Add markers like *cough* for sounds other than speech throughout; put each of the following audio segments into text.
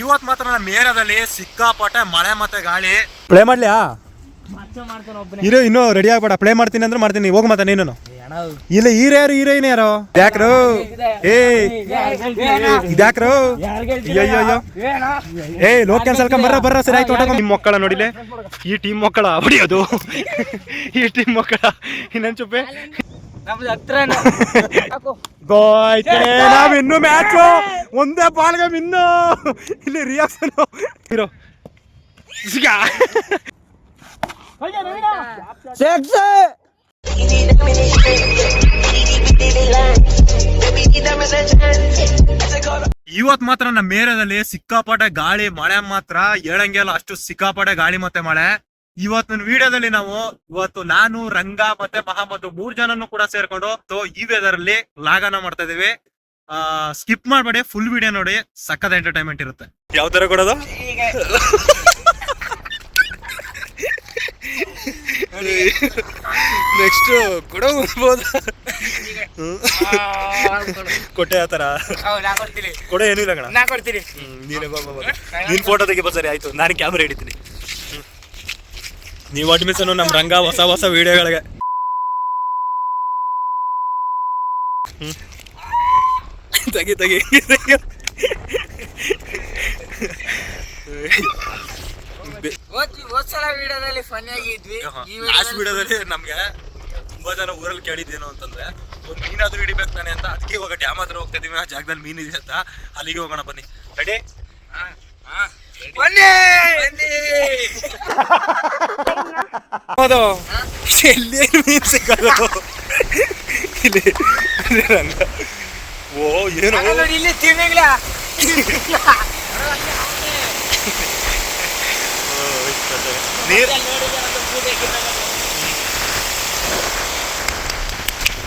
ಇವತ್ ಮಾತ್ರ ನಮ್ಮ ಏರಿಯಾದಲ್ಲಿ ಸಿಕ್ಕಾಪಟ್ಟೆ ಮಳೆ ಮತ್ತೆ ಗಾಳಿ. ಪ್ಲೇ ಮಾಡ್ಲಿಯಾ? ಇರೋ ಮಾಡ್ತಾನೆ ಒಬ್ಬನೇ ಇರು ಇನ್ನೂ ರೆಡಿ ಆಗ್ಬೇಡ. ಪ್ಲೇ ಮಾಡ್ತೀನಿ ಅಂದ್ರೆ ಮಾಡ್ತೀನಿ. ಹೋಗ್ ಮತ್ತೆ ನೀನು. ಇಲ್ಲ ಹೀರೋ ಯಾರು? ಹೀರೋಯಿನ್ ಯಾರು ಯಾಕ್ರು ಏ ಇದ್ಯಾಕ್ರು? ಅಯ್ಯೋ ಅಯ್ಯೋ ಏ ಲೋಕ್ ಕ್ಯಾನ್ಸಲ್ ಬರ್ರ ಬರ್ರ ಸರಿ ಆಯ್ತು ಹೊಟ್ಟೆ ನಿಮ್ಮ ಮಕ್ಕಳ ನೋಡಿಲೆ? ಈ ಟೀಮ್ ಮಕ್ಕಳ ಹೊಡಿಯೋದು ಈ ಟೀಮ್ ಮಕ್ಕಳ. ಇನ್ನೊಂದ್ ಚುಪ್ಪೆ? ನಮ್ದು ಹತ್ರ ಗೋಯ್ತೆ ನಾವ್ ಇನ್ನು ಮ್ಯಾಚ್ ಒಂದೇ ಬಾಲ್ಗೆ ಇನ್ನು ಇಲ್ಲಿ ರಿಯಾಕ್ಷನ್ ಹೀರೋ ಇವತ್ ಮಾತ್ರ ನಮ್ಮ ಏರಿಯಾದಲ್ಲಿ ಸಿಕ್ಕಾಪಟ್ಟೆ ಗಾಳಿ ಮಳೆ ಮಾತ್ರ. ಹೇಳಂಗೆಲ್ಲ ಅಷ್ಟು ಸಿಕ್ಕಾಪಟ್ಟೆ ಗಾಳಿ ಮತ್ತೆ ಮಳೆ. ಇವತ್ತಿನ ವಿಡಿಯೋದಲ್ಲಿ ನಾವು ಇವತ್ತು ನಾನು ರಂಗ ಮತ್ತೆ ಮಹಮ್ಮದ್ ಮೂರ್ ಜನನು ಕೂಡ ಸೇರ್ಕೊಂಡು ಸೊ ಈ ವೆದರ್ ಅಲ್ಲಿ ಲಾಗನ ಮಾಡ್ತಾ ಇದೀವಿ ಆ ಸ್ಕಿಪ್ ಮಾಡ್ಬೇಡಿ ಫುಲ್ ವಿಡಿಯೋ ನೋಡಿ ಸಕ್ಕದ ಎಂಟರ್ಟೈನ್ಮೆಂಟ್ ಇರುತ್ತೆ. ಯಾವ ತರ ಕೊಡೋದು? ನೆಕ್ಸ್ಟ್ ಕೊಡೋ ಕೊಟ್ಟೆ ಆತರ ಕೊಡ ಏನಿಲ್ಲ ಕಣ. ನೀನೇ ಬಾ, ಬಾ, ಬಾ. ನೀನ್ ಫೋಟೋ ತೆಗಿಬ ಸರಿ ಆಯ್ತು. ನಾನು ಕ್ಯಾಮ್ರಾ ಹಿಡಿತೀನಿ. ನೀವು ಅಡ್ಮಿಷನ್ ನಮ್ ರಂಗ ಹೊಸ ಹೊಸ ವಿಡಿಯೋಗಳಿಗೆ ತಗಿ ತಗಿ. ಹೋದ್ಸಲ ವಿಡಿಯೋದಲ್ಲಿ ಫನ್ ಆಗಿದ್ವಿ ಈ ಲಾಸ್ಟ್ ವಿಡಿಯೋದಲ್ಲಿ ನಮ್ಗೆ ತುಂಬಾ ಜನ ಊರಲ್ಲಿ ಕೇಳಿದ್ದೇನು ಅಂತಂದ್ರೆ ಒಂದು ಮೀನಾದ್ರೂ ಹಿಡಿಬೇಕು ತಾನೆ ಅಂತ ಅದಕ್ಕೆ ಇವಾಗ ಡ್ಯಾಮ್ ಹತ್ರ ಹೋಗ್ತಾ ಇದೀವಿ ಆ ಜಾಗದಲ್ಲಿ ಮೀನ್ ಇದೆ ಅಂತ ಅಲ್ಲಿಗೆ ಹೋಗೋಣ ಬನ್ನಿ. ರೆಡಿ ಬನ್ನಿ ಹೌದು. ಎಲ್ಲಿ ಮೀನ್ ಸಿಗೋದು? ಇಲ್ಲಿ ಓ ಏನು? ಇಲ್ಲಿ ತಿರ್ನಿಗ್ಲ ನೀರ್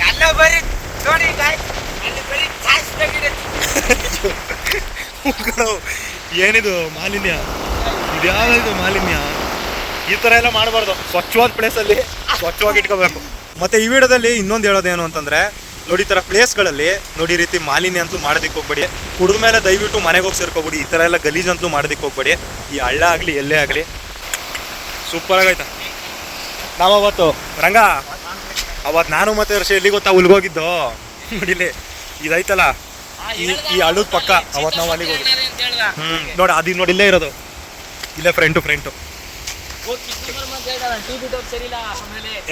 ಎಲ್ಲ ಬರೀ ನೋಡಿ guys, ಅಲ್ಲಿ ಬರೀ ಜಾಸ್ತಿ ಆಗಿದೆ ಏನಿದು ಮಾಲಿನ್ಯ? ಇದ್ಯಾವುದು ಮಾಲಿನ್ಯ? ಈ ತರ ಎಲ್ಲ ಮಾಡಬಾರ್ದು. ಸ್ವಚ್ಛವಾದ ಪ್ಲೇಸ್ ಅಲ್ಲಿ ಸ್ವಚ್ಛವಾಗಿ ಇಟ್ಕೋಬೇಕು. ಮತ್ತೆ ಈ ವಿಡಿಯೋದಲ್ಲಿ ಇನ್ನೊಂದು ಹೇಳೋದೇನು ಅಂತಂದ್ರೆ, ನೋಡಿ ಈ ಥರ ಪ್ಲೇಸ್ಗಳಲ್ಲಿ ನೋಡಿ ರೀತಿ ಮಾಲಿನ್ಯ ಅಂತೂ ಮಾಡೋದಕ್ಕೆ ಹೋಗ್ಬೇಡಿ. ಕುಡಿದ ಮೇಲೆ ದಯವಿಟ್ಟು ಮನೆಗೆ ಹೋಗಿ ಸೇರ್ಕೋಬೇಡಿ. ಈ ತರ ಎಲ್ಲ ಗಲೀಜು ಅಂತೂ ಮಾಡೋದಕ್ಕೆ ಹೋಗ್ಬೇಡಿ. ಈ ಹಳ್ಳ ಆಗಲಿ, ಎಲ್ಲೇ ಆಗಲಿ ಸೂಪರ್ ನಾವು ಅವತ್ತು, ರಂಗ ಅವತ್ತು ನಾನು ಮತ್ತೆ ವರ್ಷ ಎಲ್ಲಿ ಗೊತ್ತಾ ಉಲ್ಗೋಗಿದ್ದು? ನೋಡಿಲಿ ಇದೈತಲ್ಲ ಈ ಈ ಪಕ್ಕ ಅವತ್ತು ನಾವು ಅಲ್ಲಿಗೆ ಹೋಗಿ ಹ್ಮ್. ನೋಡಿ ಅದಿ ನೋಡಿ ಇಲ್ಲೇ ಇರೋದು. ಇಲ್ಲೇ ಫ್ರೆಂಟು ಫ್ರೆಂಟು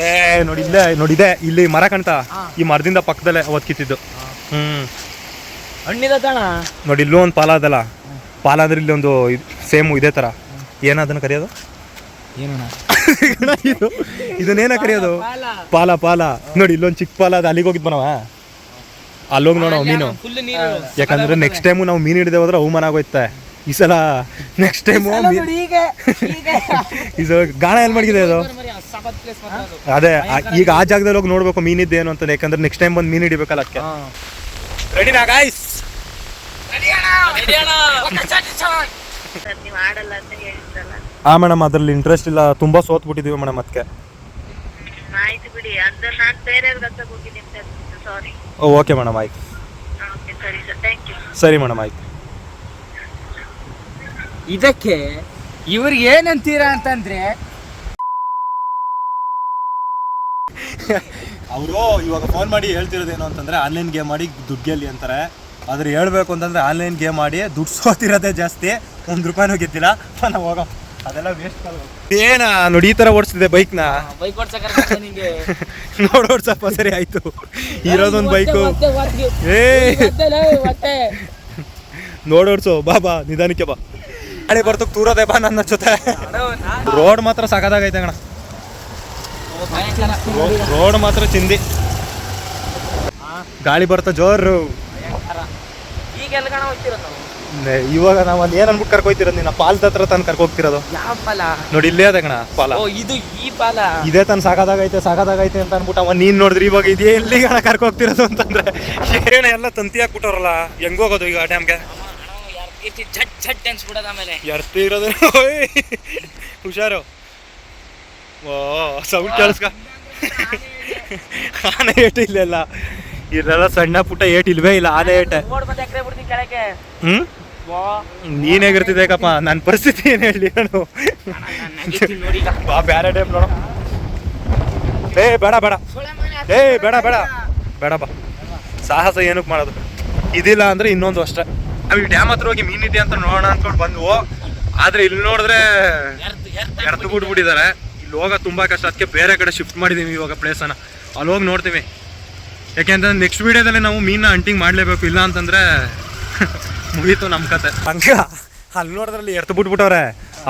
ಏ ನೋಡಿ ಇಲ್ಲೇ ನೋಡಿ ಇದೆ ಇಲ್ಲಿ ಮರ ಕಾಣ್ತಾ ಈ ಮರದಿಂದ ಪಕ್ಕದಲ್ಲೇ ಅವತ್ತು ಕಿತ್ತಿದ್ದು. ಹ್ಮ್. ಹಣ್ಣಿದ ತಾಣ? ನೋಡಿ ಇಲ್ಲೂ ಒಂದು ಪಾಲ ಅದಲ್ಲ. ಪಾಲ ಅಂದ್ರೆ ಇಲ್ಲಿ ಒಂದು ಸೇಮ್ ಇದೇ ತರ. ಏನದನ್ನ ಕರೆಯೋದು? ಏನಣ್ಣ? *laughs* ಇದು ಇದನ್ನೇನ ಕರೆಯೋದು? ಪಾಲ. ಪಾಲ ಪಾಲ. ನೋಡಿ ಇಲ್ಲೊಂದು ಚಿಕ್ಕ ಪಾಲ ಅದ ಅಲ್ಲಿಗೆ ಹೋಗಿದ್ ಬನವ? ಅಲ್ಲೋಗಿ ನೋಡೋ ಮೀನು. ಫುಲ್ ನೀರು? ಯಾಕಂದ್ರೆ ನೆಕ್ಸ್ಟ್ ಟೈಮು ನಾವು ಮೀನು ಹಿಡಿದೆ ಹೋದ್ರೆ ಅವಮಾನ ಆಗೋಯ್ತೆ. ಈ ಸಲ ನೆಕ್ಸ್ಟ್ ಟೈಮು ನೋಡಿ ಹೀಗೆ ಹೀಗೆ. *laughs* ಇದು? ಗಾಣ ಎಲ್ಲಿ ಮಾಡಿದೆ ಅದು. ಅದು ಈಗ ಆ ಜಾಗದಲ್ಲಿ ಹೋಗಿ ನೋಡ್ಬೇಕು ಮೀನಿದ್ದೇನು ಅಂತ ಯಾಕಂದ್ರೆ ನೆಕ್ಸ್ಟ್ ಟೈಮ್ ಬಂದು ಮೀನು ಹಿಡಿಬೇಕಲ್ಲ ಅದಕ್ಕೆ ರೆಡಿನಾ ಗಾಯ್ಸ್ ಆ ಮೇಡಮ್ ಅದ್ರಲ್ಲಿ ಇಂಟ್ರೆಸ್ಟ್ ಇಲ್ಲ. ತುಂಬಾ ಸೋತ್ ಬಿಟ್ಟಿದೀವಿ ಮೇಡಮ್ ಅದಕ್ಕೆ ಆಯ್ತು ಬಿಡಿ. ಅಂದ್ರೆ ನಾನು ಬೇರೆಯವ್ರಿಗೆ ಹೋಗಿದ್ದೀನಿ ಸಾರಿ ಓಕೆ ಮೇಡಮ್ ಆಯ್ತು. ಓಕೆ ಸರಿ ಸರ್ ಥ್ಯಾಂಕ್ ಯು ಸರಿ ಮೇಡಮ್ ಆಯ್ತು. ಇದಕ್ಕೆ ಇವ್ರಿಗೆ ಏನಂತೀರಾ ಅಂತಂದ್ರೆ ಅವರು ಇವಾಗ ಫೋನ್ ಮಾಡಿ ಹೇಳ್ತಿರೋದೇನು ಅಂತಂದ್ರೆ ಆನ್ಲೈನ್ ಗೇಮ್ ಮಾಡಿ ದುಡ್ಡು ಗೆಲ್ಲಿ ಅಂತಾರೆ. ಆದ್ರೆ ಹೇಳ್ಬೇಕು ಅಂತಂದ್ರೆ ಆನ್ಲೈನ್ ಗೇಮ್ ಮಾಡಿ ದುಡ್ಡು ಸೋತಿರೋದೇ ಜಾಸ್ತಿ. ಒಂದ್ ರೂಪಾಯಿನೂ ಗೆದ್ದಿಲ್ಲ. ನಾವು ಹೋಗೋ ಅದೆಲ್ಲ ವೇಸ್ಟ್ ಏನ ನೋಡಿ ಈ ತರ ಓಡಿಸ್ತಿದೆ ಬೈಕ್ನ ಬೈಕ್ ಓಡ್ಸಕ್ಕೆ ನಿಂಗೆ. *laughs* ನೋಡ್ ಓಡ್ಸಪ್ಪ ಸರಿ ಆಯ್ತು. ಇರೋದೊಂದು ಬೈಕು ಏ ನೋಡ್ ಓಡ್ಸು ಬಾ ಬಾ ನಿಧಾನಕ್ಕೆ ಬಾ. ಅಡೆ ಬರ್ತಕ್ ತೂರದೆ ಬಾ ನನ್ನ ಜೊತೆ. ರೋಡ್ ಮಾತ್ರ ಸಾಕಾಗೈತೆ ಅಣ್ಣ ರೋಡ್ ಮಾತ್ರ ಚಿಂದಿ. ಗಾಳಿ ಬರ್ತಾ ಜೋರು. ಈಗ ಎಲ್ಲಿ ಕಾಣ ಹೋಗ್ತಿರೋದು? ಇವಾಗ ನಾವು ಅಲ್ಲಿ ಏನ್ ಅನ್ಬಿಟ್ಟು ಕರ್ಕೊಯ್ತಿರೋದು ನಿನ್ನ ಪಾಲ್ ಹತ್ರ ತಾನು ಕರ್ಕೋಗ್ತಿರೋದು? ಯಾವ ಪಾಲ? ನೋಡಿ ಇಲ್ಲೇ ಅದ ಕಣ ಪಾಲ. ಓ ಇದು ಈ ಪಾಲ. ಇದೇ ತನ್ ಸಾಕಾದಾಗೈತೆ ಸಾಕಾದಾಗೈತೆ ಅಂತ ಅನ್ಬಿಟ್ಟು ಅವ ನೀನ್ ನೋಡಿದ್ರಿ ಇವಾಗ ಇದೇ ಎಲ್ಲಿ ಗಣ ಕರ್ಕೋಗ್ತಿರೋದು ಅಂತಂದ್ರೆ. ಏನ ಎಲ್ಲ ತಂತಿ ಹಾಕ್ಬಿಟ್ಟವ್ರಲ್ಲ ಹೆಂಗ್ ಹೋಗೋದು ಈಗ ಡ್ಯಾಮ್ಗೆ? ಝಟ್ ಝಟ್ ಅನ್ಸ್ಬಿಡೋದು ಆಮೇಲೆ. ಎರ್ತಿ ಇರೋದು ಓಯ್. ಹುಷಾರು. ಓ ಸೌಂಡ್ ಕೇಳಿಸ್ಕ ಆನೆ ಏಟು ಇಲ್ಲೆಲ್ಲ ಇಲ್ಲೆಲ್ಲ ಸಣ್ಣ ಪುಟ್ಟ ಏಟ್ ಇಲ್ವೇ ಇಲ್ಲ ಆನೆ ಏಟ. ಹ್ಮ್? ನೀನ್ ಹೇಗಿರ್ತಿದ್ದೇಕಪ್ಪ ನನ್ನ ಪರಿಸ್ಥಿತಿ ಏನ್ ಹೇಳಿ ನಾನು. ಬಾ ಬ್ಯಾರೆ ಟೈಪ್ ನೋಡ. ಏ ಬೇಡ ಬೇಡ. ಏ ಬೇಡ ಬೇಡ. ಬೇಡ ಬಾ. ಸಾಹಸ ಏನಕ್ಕೆ ಮಾಡೋದು? ಇದಿಲ್ಲ ಅಂದ್ರೆ ಇನ್ನೊಂದು ಅಷ್ಟೇ. ನಾವು ಈ ಡ್ಯಾಮ್ ಹತ್ರ ಹೋಗಿ ಮೀನಿದೆ ಅಂತ ನೋಡೋಣ ಅನ್ಕೊಂಡು ಬಂದ್ವು. ಆದ್ರೆ ಇಲ್ಲಿ ನೋಡಿದ್ರೆ ಎರ್ದು ಬಿಟ್ಬಿಟ್ಟಿದ್ದಾರೆ. ಇಲ್ಲಿ ಹೋಗೋದು ತುಂಬಾ ಕಷ್ಟ. ಅದಕ್ಕೆ ಬೇರೆ ಕಡೆ ಶಿಫ್ಟ್ ಮಾಡಿದೀವಿ ಇವಾಗ ಪ್ಲೇಸನ್ನ ಅಲ್ಲಿ ಹೋಗಿ ನೋಡ್ತೀವಿ. ಯಾಕೆಂತಂದ್ರೆ ನೆಕ್ಸ್ಟ್ ವಿಡಿಯೋದಲ್ಲಿ ನಾವು ಮೀನ ಹಂಟಿಂಗ್ ಮಾಡಲೇಬೇಕು ಇಲ್ಲ ಅಂತಂದ್ರೆ *laughs* ಮುಗೀತು ನಮ್ಮ ಕತೆ. ಹಂಗ ಅಲ್ಲಿ ನೋಡಿದ್ರಲ್ಲಿ ಎರ್ತು ಬಿಟ್ಬಿಟ್ಟವ್ರೆ.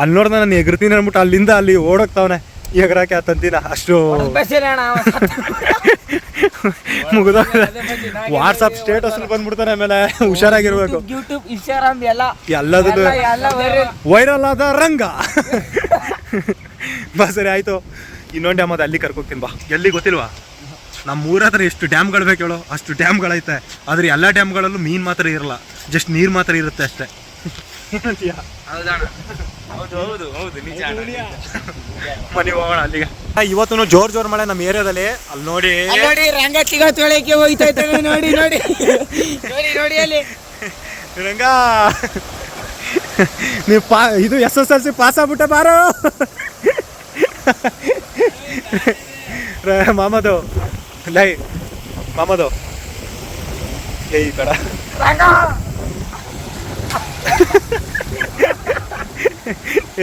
ಅಲ್ಲಿ ನೋಡಿದ್ರೆ ನಾನು ಎಗ್ರತೀನಿ ಅಂದ್ಬಿಟ್ಟು ಅಲ್ಲಿಂದ ಅಲ್ಲಿ ಓಡೋಗ್ತಾವನೆ. ಎಗರಾಕೆ ಆ ತಂತಿನ ಅಷ್ಟು. ಮುಗಿದ ವಾಟ್ಸಪ್ ಸ್ಟೇಟಸ್ ಬಂದ್ಬಿಡ್ತಾನೆ ಆಮೇಲೆ ಹುಷಾರಾಗಿರ್ಬೇಕು. ಯೂಟ್ಯೂಬ್ ಇನ್ಸ್ಟಾಗ್ರಾಮ್ ಎಲ್ಲ. ಎಲ್ಲದೂ ಎಲ್ಲ ಎಲ್ಲ ವೈರಲ್. ಆದ ರಂಗ. ಬಾ ಸರಿ ಆಯ್ತು. ಇನ್ನೊಂದು ಡ್ಯಾಮ್ ಅದು ಅಲ್ಲಿ ಕರ್ಕೋಗ್ತೀನಿ ಬಾ. ಎಲ್ಲಿ ಗೊತ್ತಿಲ್ವಾ? ನಮ್ಮ ಊರ ಹತ್ರ ಎಷ್ಟು ಡ್ಯಾಮ್ಗಳು ಬೇಕು ಹೇಳೋ? ಅಷ್ಟು ಡ್ಯಾಮ್ಗಳೈತೆ. ಆದ್ರೆ ಎಲ್ಲ ಡ್ಯಾಮ್ಗಳಲ್ಲೂ ಮೀನು ಮಾತ್ರ ಇರಲ್ಲ. ಜಸ್ಟ್ ನೀರು ಮಾತ್ರ ಇರುತ್ತೆ ಅಷ್ಟೇ. ಮನೆ ಹೋಗೋಣ ಅಲ್ಲಿಗೆ. ಇವತ್ತು ಜೋರ್ ಜೋರ್ ಮಳೆ ನಮ್ಮ ಏರಿಯಾದಲ್ಲಿ. ಅಲ್ಲಿ ನೋಡಿ. ನೋಡಿ ರಂಗ ಹೋಯ್ತಾ ಇದ್ದಾನೆ ನೋಡಿ ನೋಡಿ. ನೋಡಿ ನೋಡಿ ಅಲ್ಲಿ. ರಂಗ. ನೀವು ಪಾ ಇದು S S L C pass ಆಗ್ಬಿಟ್ಟೆ ಬಾರೋ. ಮಾಮದು. ಲೈ, ಮಾಮದು. ಏಯ್ ಬೇಡ ರಂಗ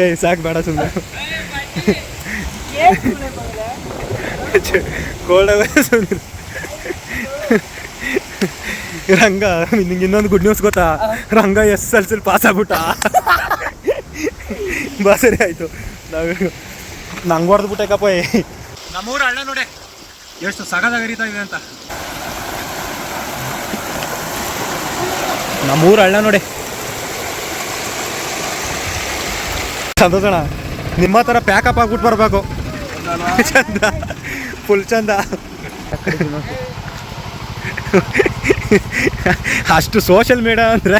ಏ, ಸಾಕು ಬೇಡ ಸುಮ್ಮನೆ? ಕೋಲ್ಡ್ ಸುಮ್ಮನೆ ರಂಗ ನಿಂಗೆ ಇನ್ನೊಂದು ಗುಡ್ ನ್ಯೂಸ್ ಗೊತ್ತಾ? ರಂಗ ಎಸ್ ಎಲ್ ಸಿಲ್ ಪಾಸ್ ಆಗ್ಬಿಟ್ಟ. ಬಾ, ಸರಿ, ಆಯ್ತು. ನಾವು ನಂಗೆ ಹೊಡೆದು ಬಿಟ್ಟೆಕಪ್ಪ ನಮ್ಮೂರು ಹಳ್ಳ ನೋಡಿ. ಎಷ್ಟು ಸಗದಾಗ ಹರಿತಾ ಇದೆ ಅಂತ. ನಮ್ಮೂರ ಹಳ್ಳ ನೋಡಿ. ಸಂತೋಷಣ ನಿಮ್ಮ ಥರ ಪ್ಯಾಕಪ್ ಆಗ್ಬಿಟ್ಟು ಬರಬೇಕು. ಚಂದ ಫುಲ್ ಚಂದ. ಅಷ್ಟು ಸೋಷಿಯಲ್ ಮೀಡಿಯಾ ಅಂದ್ರೆ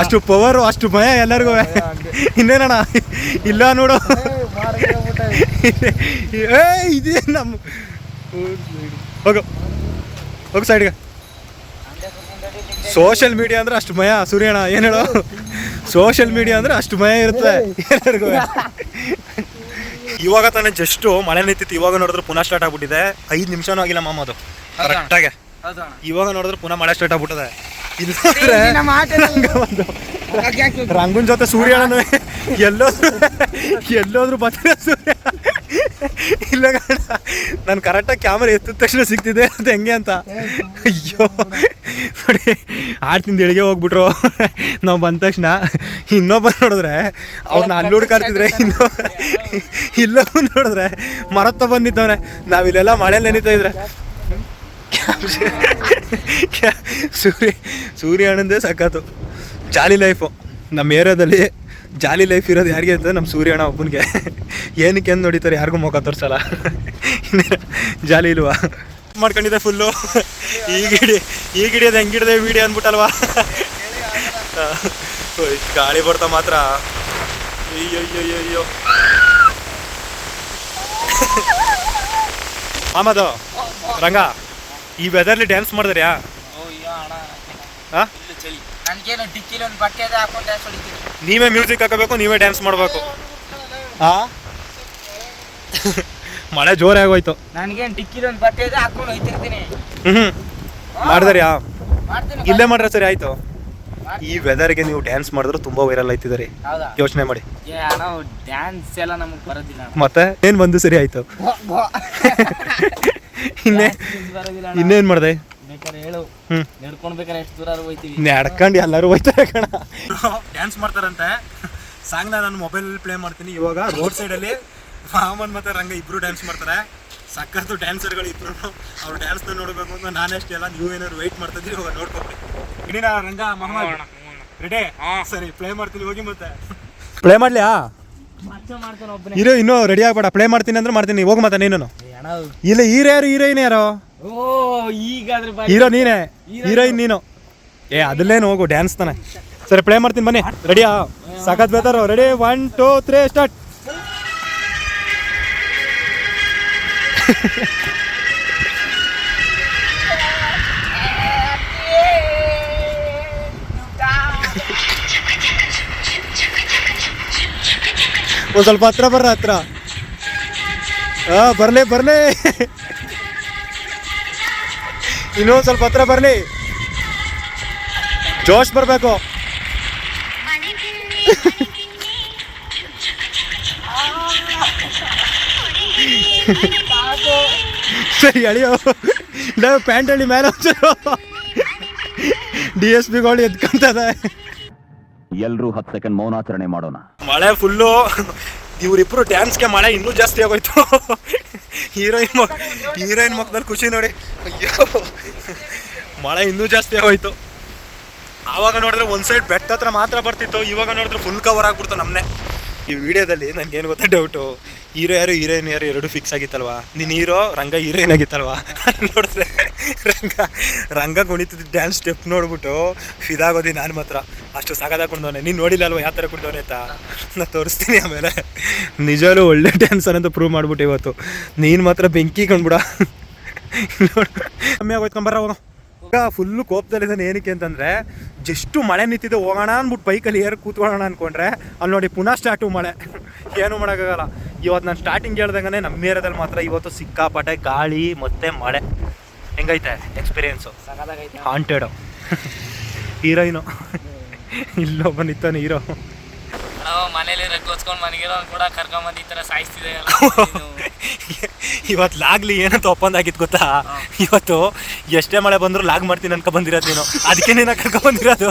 ಅಷ್ಟು ಪವರು ಅಷ್ಟು ಭಯ ಎಲ್ಲರಿಗೂ. ಇನ್ನೇನಣ್ಣ ಇಲ್ಲ ನೋಡು. ಏ ಇದೇ ನಮ್ಮ ಹೋಗು. ಹೋಗು ಸೈಡ್ಗೆ ಸೋಷಿಯಲ್ ಮೀಡಿಯಾ ಅಂದ್ರೆ ಅಷ್ಟು ಮಯ. ಸೂರ್ಯಣ್ಣ ಏನು ಹೇಳು? ಸೋಷಿಯಲ್ ಮೀಡಿಯಾ ಅಂದ್ರೆ ಅಷ್ಟು ಮಯ ಇರುತ್ತೆ. ಎಲ್ಲರಿಗೂ ಇವಾಗ ತಾನೇ ಜಸ್ಟ್ ಮಳೆ ನಿಂತಿತ್ತು. ಇವಾಗ ನೋಡಿದ್ರೆ ಪುನಃ ಸ್ಟಾರ್ಟ್ ಆಗ್ಬಿಟ್ಟಿದೆ. ಐದು ನಿಮಿಷನೂ ಆಗಿಲ್ಲ ಮಾಮ ಅದು. ಕರೆಕ್ಟಾಗೆ ಆಗಿ. ಇವಾಗ ನೋಡಿದ್ರೆ ಪುನಃ ಮಳೆ ಸ್ಟಾರ್ಟ್ ಆಗ್ಬಿಟ್ಟದೆ. ಇಲ್ಲಾಂದ್ರೆ ರಂಗುನ್ ಜೊತೆ ಸೂರ್ಯಣ್ಣನು ಎಲ್ಲೋದ್ರು ಎಲ್ಲೋದ್ರು ಬರ್ತಾರೆ ಸೂರ್ಯ ಇಲ್ಲ ಕಣ. ನಾನು ಕರೆಕ್ಟಾಗಿ ಕ್ಯಾಮ್ರಾ ಎತ್ತಿದ ತಕ್ಷಣ ಸಿಗ್ತಿದೆ, ಅದು ಹೆಂಗೆ ಅಂತ. ಅಯ್ಯೋ. ನೋಡಿ ಆಡ್ತಿಂದ ಎಳಿಗೆ ಹೋಗ್ಬಿಟ್ರು. ನಾವು ಬಂದ ತಕ್ಷಣ ಇನ್ನೊಬ್ಬ ನೋಡಿದ್ರೆ ಅವ್ರನ್ನ ಅಲ್ಲಿ ಹುಡ್ಕಾಡ್ತಿದ್ರೆ ಇನ್ನೊ ಇಲ್ಲೊಬ್ಬ ನೋಡಿದ್ರೆ ಮರತ್ತ ಬಂದಿದ್ದವನೆ. ನಾವಿಲ್ಲೆಲ್ಲ ಮಳೆಯಲ್ಲಿ ನೆನೀತಾ ಇದ್ರೆ. ಸೂರ್ಯ ಸೂರ್ಯ ಅಣ್ಣಂದೇ ಸಾಕಾತು ಜಾಲಿ ಲೈಫು ನಮ್ಮ ಏರಿಯಾದಲ್ಲಿ ಜಾಲಿ ಲೈಫ್ ಇರೋದು ಯಾರಿಗೆ ಅಂತ ನಮ್ಮ ಸೂರ್ಯಣ್ಣ ಒಬ್ಬನಿಗೆ. ಏನಕ್ಕೆ ಏನು ನೋಡಿತಾರೆ ಯಾರಿಗೂ ಮುಖ ತೋರಿಸಲ್ಲ. ಜಾಲಿ ಇಲ್ವಾ? ಮಾಡ್ಕೊಂಡಿದ್ದೆ ಫುಲ್ಲು ಈಗ ಹಿಡಿ ಈಗ ಹಿಡಿಯೋದು ಹೆಂಗೆ ಹಿಡಿದೆ ವಿಡಿಯೋ ಅಂದ್ಬಿಟ್ಟಲ್ವಾ? ಗಾಳಿ ಬರ್ತಾ ಮಾತ್ರ. ಅಯ್ಯೋ ಅಯ್ಯೋ ಅಯ್ಯೋ ರಂಗ ಈ ವೆದರ್ಲಿ ಡ್ಯಾನ್ಸ್ ಮಾಡಿದ್ರ್ಯಾ ಹಾಂ ನನಗೇನು ಡಿಕ್ಕಿಲಿ ಒಂದು ಬಟ್ಟೆ ಹಾಕೊಂಡು ಡ್ಯಾನ್ಸ್ ಹೊಡಿತೀನಿ ನೀವೇ ಮ್ಯೂಸಿಕ್ ಹಾಕಬೇಕು ನೀವೇ ಡ್ಯಾನ್ಸ್ ಮಾಡಬೇಕು. ಆ? *laughs* ಮಳೆ ಜೋರೇ ಆಗೋಯ್ತು. ನನಗೇನು ಡಿಕ್ಕಿಲಿ ಒಂದು ಬಟ್ಟೆ ಹಾಕೊಂಡು ಹೋಯ್ತಿರ್ತೀನಿ. ಹ್ಞೂ ಮಾಡಿದ್ರ್ಯಾ ಮಾಡ್ತೀನಿ ಇಲ್ಲೇ ಮಾಡ್ರೆ ಸರಿ ಆಯ್ತು. ಈ ವೆದರ್ಗೆ ನೀವು ಡ್ಯಾನ್ಸ್ ಮಾಡಿದ್ರೆ ತುಂಬಾ ವೈರಲ್ ಆಯ್ತಿದ್ದಾರೆ ಹೌದಾ? ಯೋಚನೆ ಮಾಡಿ. ಏ ಡ್ಯಾನ್ಸ್ ಎಲ್ಲ ನಮಗೆ ಬರೋದಿಲ್ಲ ಅಣ್ಣ. ಮತ್ತೆ? ಏನ್ ಬಂದು ಸರಿ ಆಯ್ತು. *laughs* ಇನ್ನೇ Dance ಬರೋದಿಲ್ಲ ಅಣ್ಣ. ಇನ್ನೇನ್ ಮಾಡ್ದೆ? ಹೇಳು. ನಡ್ಕೊಂಡ್ ಬೇಕಾದ್ರೆ ಎಷ್ಟು ದೂರ ಹೋಯ್ತೀವಿ. ನಡ್ಕೊಂಡು ಎಲ್ಲರೂ ಹೋಯ್ತಾರೆ ಕಣ. ಡ್ಯಾನ್ಸ್ ಮಾಡ್ತಾರಂತೆ. ಸಾಂಗ್ ನಾನು ಮೊಬೈಲ್ ಪ್ಲೇ ಮಾಡ್ತೀನಿ. ಇವಾಗ ರೋಡ್ ಸೈಡ್ ಅಲ್ಲಿ ಮಾಮನ್ ಮತ್ತೆ ರಂಗ ಇಬ್ರು ಡ್ಯಾನ್ಸ್ ಮಾಡ್ತಾರೆ. ಸಕ್ಕತ್ತು ಡ್ಯಾನ್ಸರ್ಗಳು ಇಬ್ರು ಅವ್ರು ಡ್ಯಾನ್ಸ್ ನೋಡ್ಬೇಕು ಅಂತ ನಾನೆಷ್ಟೇ ಅಲ್ಲ ನೀವು ಏನಾದ್ರು ವೆಯ್ಟ್ ಮಾಡ್ತಿದ್ರಿ ಇವಾಗ ನೋಡ್ಕೊಬಿಡಿ. ಇಡೀನ ರಂಗ ಮಹಮ್ಮದ್. ರೆಡಿ ಸರಿ ಪ್ಲೇ ಮಾಡ್ತೀನಿ ಹೋಗಿ ಮತ್ತೆ. ಪ್ಲೇ ಮಾಡ್ಲಿಯಾ? ಮತ್ತೆ ಮಾಡ್ತಾನೆ ಒಬ್ಬನೇ ಇರೋ ಇನ್ನೂ ರೆಡಿ ಆಗ್ಬೇಡ. ಪ್ಲೇ ಮಾಡ್ತೀನಿ ಅಂದ್ರೆ ಮಾಡ್ತೀನಿ. ಹೋಗಿ ಮತ್ತೆ ನೀನು ಇಲ್ಲ ಹೀರೋ ಯಾರು ಹೀರೋಯಿನ್ ಯಾರೋ? ಓ ಹೀರೋ ನೀನೇ. ಹೀರೋಯಿನ್ ನೀನು. ಏ ಅದಲ್ಲೇನು ಹೋಗು ಡ್ಯಾನ್ಸ್ ತಾನೆ. ಸರಿ ಪ್ಲೇ ಮಾಡ್ತೀನಿ ಬನ್ನಿ. ರೆಡಿಯಾ ಸಖತ್ ಬೇತಾರ ready one two three start ಒಂದ್ ಸ್ವಲ್ಪ ಹತ್ರ ಬರ್ರ ಹತ್ರ. ಹಾ ಬರಲೇ ಬರಲೇ. ಇನ್ನೊಂದು ಸ್ವಲ್ಪ ಹತ್ರ ಬರ್ಲಿ. ಜೋಶ್ ಬರಬೇಕು. ಸರಿ ಅಳಿಯೋ ಇಲ್ಲ ಪ್ಯಾಂಟ್ ಹಳ್ಳಿ ಮೇಲೆ ಡಿ ಎಸ್ ಪಿಗಳು ಎದ್ಕೊಂತದೆ ಎಲ್ಲರೂ ಹತ್ತು ಸೆಕೆಂಡ್ ಮೌನಾಚರಣೆ ಮಾಡೋಣ. ಮಳೆ ಫುಲ್ಲು ಇವರಿಬ್ರು ಡ್ಯಾನ್ಸ್ಗೆ ಮಳೆ ಇನ್ನೂ ಜಾಸ್ತಿ ಆಗೋಯ್ತು. ಹೀರೋಯಿನ್ ಮಕ್ ಹೀರೋಯಿನ್ ಮಕ್ಕದಲ್ಲಿ ಖುಷಿ ನೋಡಿ. ಅಯ್ಯೋ, ಮಳೆ ಇನ್ನೂ ಜಾಸ್ತಿ ಆಗೋಯ್ತು ಆವಾಗ ನೋಡಿದ್ರೆ ಒಂದು ಸೈಡ್ ಬೆಟ್ಟ ಹತ್ರ ಮಾತ್ರ ಬರ್ತಿತ್ತು, ಇವಾಗ ನೋಡಿದ್ರೆ ಫುಲ್ ಕವರ್ ಆಗ್ಬಿಡ್ತು ನಮ್ಮನೆ ಈ ವಿಡಿಯೋದಲ್ಲಿ ನನ್ಗೆ ಏನು ಗೊತ್ತಾ ಡೌಟು ಹೀರೋ ಯಾರು, ಹೀರೋಯಿನ್ ಯಾರು ಎರಡು ಫಿಕ್ಸ್ ಆಗಿತ್ತಲ್ವಾ? ನೀನು ಹೀರೋ, ರಂಗ ಹೀರೋಯಿನ್ ಆಗಿತ್ತಲ್ವಾ? *laughs* ನೋಡಿದ್ರೆ ರಂಗ ರಂಗ ಕುಣಿತದ ಡ್ಯಾನ್ಸ್ ಸ್ಟೆಪ್ ನೋಡ್ಬಿಟ್ಟು ಫಿದಾಗೋದಿ ನಾನು ಮಾತ್ರ. ಅಷ್ಟು ಸಾಕಾದಾಗ ಕುಣ್ದವನೆ. ನೀನು ನೋಡಿಲ್ಲ ಅಲ್ವಾ ಯಾವ ಥರ ಕುಣ್ದವನೆ ನಾ ನಾನು ತೋರಿಸ್ತೀನಿ ಆಮೇಲೆ. ನಿಜವಾಗ್ಲೂ ಒಳ್ಳೆ ಡ್ಯಾನ್ಸರ್ ಅಂತ ಪ್ರೂವ್ ಮಾಡ್ಬಿಟ್ಟು ಇವತ್ತು. ನೀನು ಮಾತ್ರ ಬೆಂಕಿ ಕಂಡ್ಬಿಡ. *laughs* ನೋಡಿ, ಕಮ್ಮಿ ಆಗೋಯ್ತು ಹೋಗೋ ಈಗ ಫುಲ್ಲು ಕೋಪದಲ್ಲಿದ್ದಾನೆ ಏನಕ್ಕೆ ಅಂತಂದ್ರೆ ಜಸ್ಟು ಮಳೆ ನಿಂತಿದೆ ಹೋಗೋಣ ಅಂದ್ಬಿಟ್ಟು ಬೈಕಲ್ಲಿ ಏರ್ ಕೂತ್ಕೊಳ್ಳೋಣ ಅನ್ಕೊಂಡ್ರೆ ಅಲ್ಲಿ ನೋಡಿ ಪುನಃ ಸ್ಟಾರ್ಟು ಮಳೆ. *laughs* ಏನು ಮಾಡೋಕ್ಕಾಗಲ್ಲ. ಇವತ್ತು ನಾನು ಸ್ಟಾರ್ಟಿಂಗ್ ಹೇಳ್ದಂಗೆ ನಮ್ಮ ಏರಿಯಾದಲ್ಲಿ ಮಾತ್ರ ಇವತ್ತು ಸಿಕ್ಕಾಪಟ್ಟೆ ಗಾಳಿ ಮತ್ತೆ ಮಳೆ. ಹೆಂಗೈತೆ ಎಕ್ಸ್ಪೀರಿಯೆನ್ಸು ಹಾಂಟೆಡು ಹೀರೋಯಿನು ಇಲ್ಲೊಬ್ಬ ನಿಂತಾನೆ ಹೀರೋ ಮನೇಲಿ ರಗ್ಗೋಸ್ಕೊಂಡು ಮನೆಗಿರೋ ಕೂಡ ಕರ್ಕೊಂಬಂದು ಈ ಥರ ಸಾಯಿಸ್ತಿದೆ *laughs* ಇವತ್ತು ಲಾಗ್ಲಿ ಏನಂತ ಒಪ್ಪಂದ ಆಗಿತ್ತು ಗೊತ್ತಾ? ಇವತ್ತು ಎಷ್ಟೇ ಮಳೆ ಬಂದ್ರು ಲಾಗ್ ಮಾಡ್ತೀನಿ ಅನ್ಕೊ ಬಂದಿರೋದು ನೀನು. ಅದಕ್ಕೆ ನೀನು ಕರ್ಕೊ ಬಂದಿರೋದು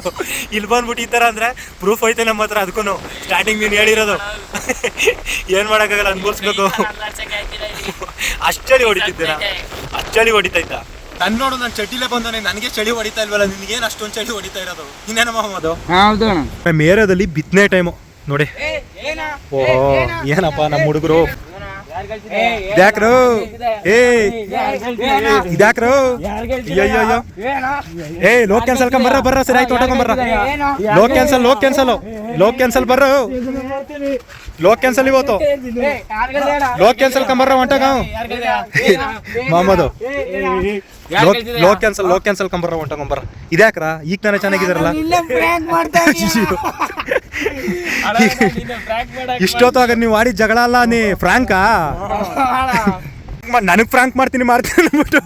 ಇಲ್ಲಿ ಬಂದ್ಬಿಟ್ಟು ಈ ಥರ ಅಂದ್ರೆ ಪ್ರೂಫ್ ಐತೆ ನಮ್ಮ ಹತ್ರ ಅದಕ್ಕೂ ಸ್ಟಾರ್ಟಿಂಗ್ ನೀನು ಹೇಳಿರೋದು. *laughs* ಏನು ಮಾಡೋಕ್ಕಾಗಲ್ಲ ಅನ್ಬೋಸ್ಬೇಕು ಅಷ್ಟು ಚಳಿ ಹೊಡಿತಿದ್ದೀರಾ? ಅಷ್ಟು ಚಳಿ ಹೊಡಿತೈತಾ ನಾನು ನೋಡು ನಾನು ಚಟಿಲೇ ಬಂದವನೆ. ನನಗೆ ಚಳಿ ಹೊಡಿತಾ ಇಲ್ವಲ್ಲ ನಿನ್ಗೇನು ಅಷ್ಟೊಂದು ಚಳಿ ಹೊಡಿತಾ ಇರೋದು? ಇನ್ನೇನಮ್ಮ ಅದು ಮೇರದಲ್ಲಿ ಬಿತ್ತನೆ ಟೈಮು ನೋಡಿ. ಓ ಏನಪ್ಪ ನಮ್ಮ ಹುಡುಗರು? ಇದ್ಯಾಕ್ರು? ಏ ಇದ್ಯಾಕ್ರು? ಅಯ್ಯೋ ಅಯ್ಯೋ ಏ ಲೋ ಕ್ಯಾನ್ಸಲ್ ಬರ್ರ ಬರ್ರ ಸರಿ ಆಯ್ತು ಹೊಟ್ಟಕೊಂಬರ್ರ ಲೋ ಕ್ಯಾನ್ಸಲ್ ಲೋ ಕ್ಯಾನ್ಸಲ್ ಲೋ ಕ್ಯಾನ್ಸಲ್ ಬರ್ರ. ಲೋ ಕ್ಯಾನ್ಸಲ್ ಇವತ್ತು. ಲೋ ಕ್ಯಾನ್ಸಲ್ ಕಂಬರ್ರ ಹೊಂಟಾಗ ಮೊಹಮ್ಮದು ಲೋ ಕ್ಯಾನ್ಸಲ್ ಲೋ ಕ್ಯಾನ್ಸಲ್ ಕಂಬರ್ರ ಹೊಂಟಾಕೊಂಬರ್ರ ಇದ್ಯಾಕ್ರ? ಈಗ ತಾನೇ ಚೆನ್ನಾಗಿದಾರಲ್ಲ ಇಷ್ಟೊತ್ತಾಗ ನೀವು ಆಡಿದ ಜಗಳ ಅಲ್ಲ ನೀ ಫ್ರಾಂಕಾ ನನಗೆ ಫ್ರಾಂಕ್ ಮಾಡ್ತೀನಿ ಮಾಡ್ತೀನಿ ಅಂದ್ಬಿಟ್ಟು.